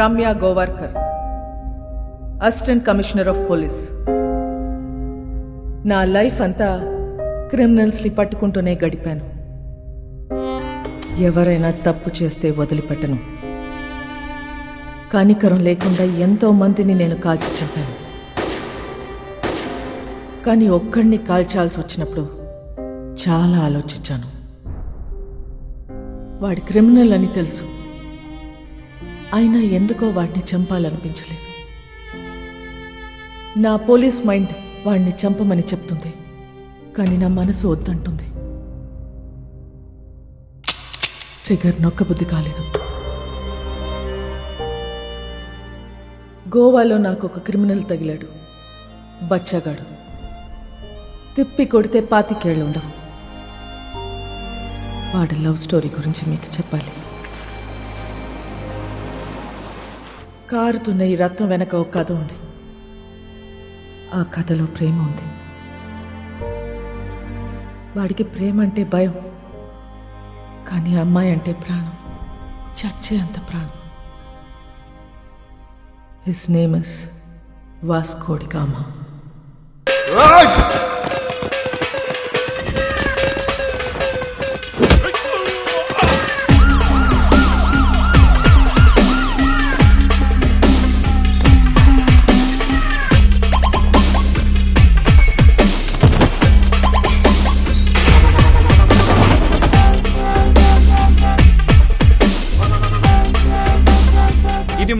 Ramya Gowarkar assistant commissioner of police నా life అంతా క్రిమినల్స్ని పట్టుకుంటూనే గడిపాను. ఎవరైనా తప్పు చేస్తే వదిలిపెట్టను. కానికరం లేకుండా ఎంతో మందిని నేను కాల్చి చంపాను. కానీ ఒక్కడిని కాల్చాల్సి వచ్చినప్పుడు చాలా ఆలోచించాను. వాడి క్రిమినల్ అని తెలుసు. అయినా ఎందుకో వాడిని చంపాలనిపించలేదు. నా పోలీస్ మైండ్ వాడిని చంపమని చెప్తుంది. కానీ నా మనసు వద్దంటుంది. ట్రిగర్ నొక్కబుద్ధి కాలేదు. గోవాలో నాకు ఒక క్రిమినల్ తగిలాడు. బచ్చగాడు. తిప్పి కొడితే పాతికేళ్ళు ఉండవు. వాడి లవ్ స్టోరీ గురించి మీకు చెప్పాలి. కారుతున్న ఈ రత్నం వెనక ఒక కథ ఉంది. ఆ కథలో ప్రేమ ఉంది. వాడికి ప్రేమ అంటే భయం. కానీ అమ్మాయి అంటే ప్రాణం. చచ్చే అంత ప్రాణం. హిస్ నేమ్ ఇస్ వాస్కోడిగామా ఇది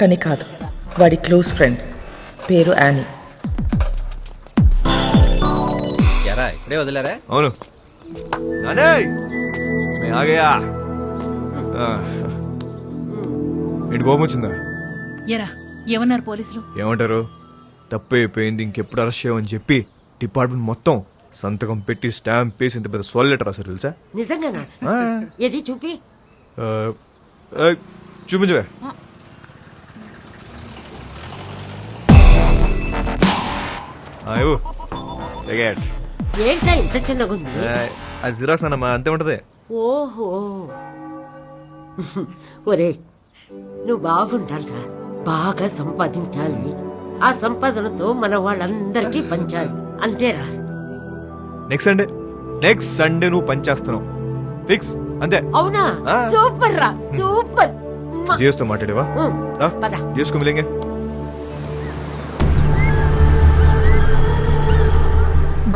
కానీ కాదు వాడి క్లోజ్ ఫ్రెండ్. పేరు యానీ. ఎరా ఇప్పుడే వదిలేరా? అవును. నానే ఆగయా ఏంటి కోపం వచ్చిందా? ఎరా ఏమన్నారు పోలీసులు? ఏమంటారు? తప్పు అయిపోయింది ఇంకెప్పుడు అరెస్ట్ చేయమని చెప్పి డిపార్ట్మెంట్ మొత్తం సంతకం పెట్టి స్టాంప్ వేసి ఇంత పెద్ద సోల్ లెటర్ రాశారు తెలుసా? నిజంగానా? ఆ, ఏది చూపి? ఆ, ఆ, చూపించవే. ఇవ్వు. It. ఏంటా ఇంత చిన్నగుంది అది జిరాక్స్ అన్నమా అంతే ఉంటది. ఓహో. ఒరే నువ్వు బాగుండాలిరా. బాగా సంపాదించాలి. ఆ సంపాదనతో మన వాళ్ళందరికీ పంచాలి. అంతేరా? నెక్స్ట్ సండే నెక్స్ట్ సండే నువ్వు పని చేస్తున్నావు. ఫిక్స్ అంతే. అవునా? ఆ. సూపర్ రా సూపర్. మ్మ. మాట్లాడేవా? ఉం, పద. జియోస్కో మిలేంగే.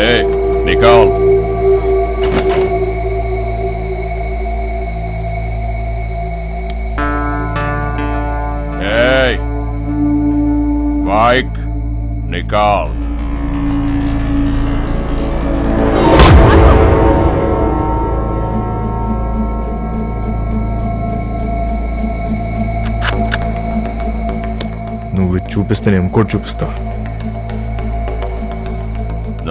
హే నికాల్ बाइक निकाल నువ్వు చూపిస్తే నేను ఇంకోటి చూపిస్తా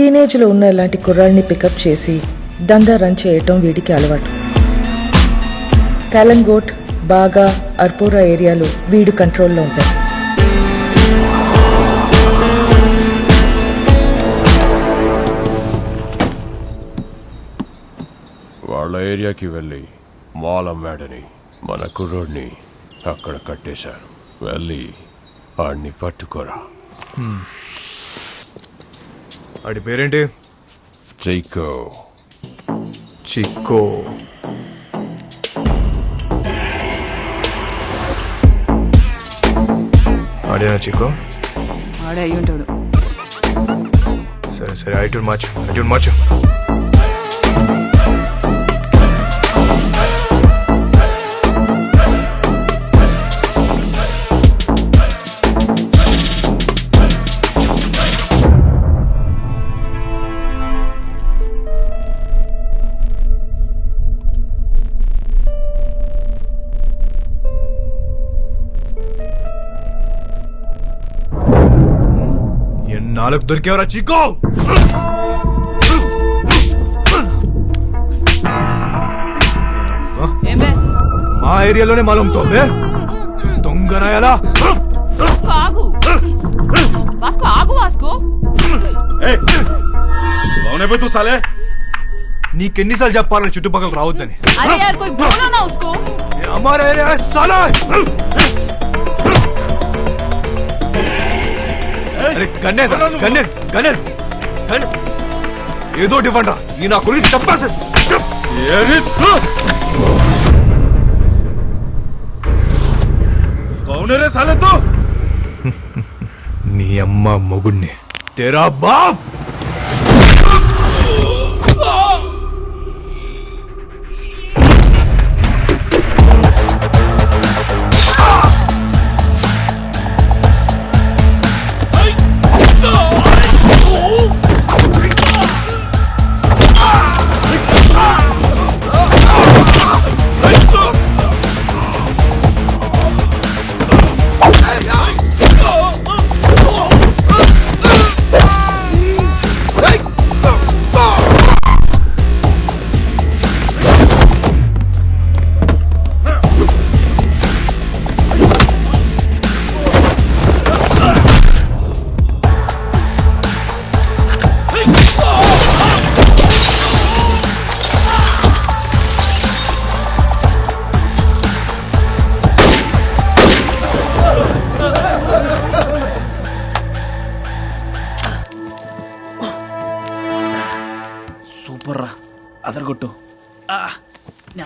టీనేజ్లో ఉన్న ఇలాంటి కుర్రాళ్ళని పికప్ చేసి దందా రన్ చేయటం వీడికి అలవాటు. కాలంగోట్ బాగా అర్పోరా ఏరియాలో వీడు కంట్రోల్లో ఉంటాయి వాళ్ళ ఏరియాకి వెళ్ళి మాల్ అమ్మాడని మన కుర్రోడిని అక్కడ కట్టేశారు. వెళ్ళి వాడిని పట్టుకోరా. ఆడి పేరేంటి? చైకో చిక్కో. ఆడేనా చిక్కో? ఆడే అయ్యి ఉంటాడు సరే సరే ఐటూన్ మార్చు ఐటూన్ మార్చు. ఎన్నాళ్ళకు దొరికేవరా చిక్కో ఏమే మా ఏరియాలోనే మాలంతోంది దొంగన ఎలా ఆగు వాస్కో ఆగు వాస్కో कौन है बे तू साले నీకెన్నిసార్లు చెప్పాలని చుట్టుపక్కల రావద్దని अरे यार कोई बोलो ना उसको ये हमारा एरिया है साला అరే గన్నే గన్నే ఏదో ఇవ్వండి ఈ నా గురించి చంపేసి కౌనరే సాలతో నీ అమ్మ మొగుణ్ణి. తెరా బాప్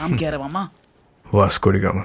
రామ్ క్యారమ్ అమ్మా వాస్కోడిగామా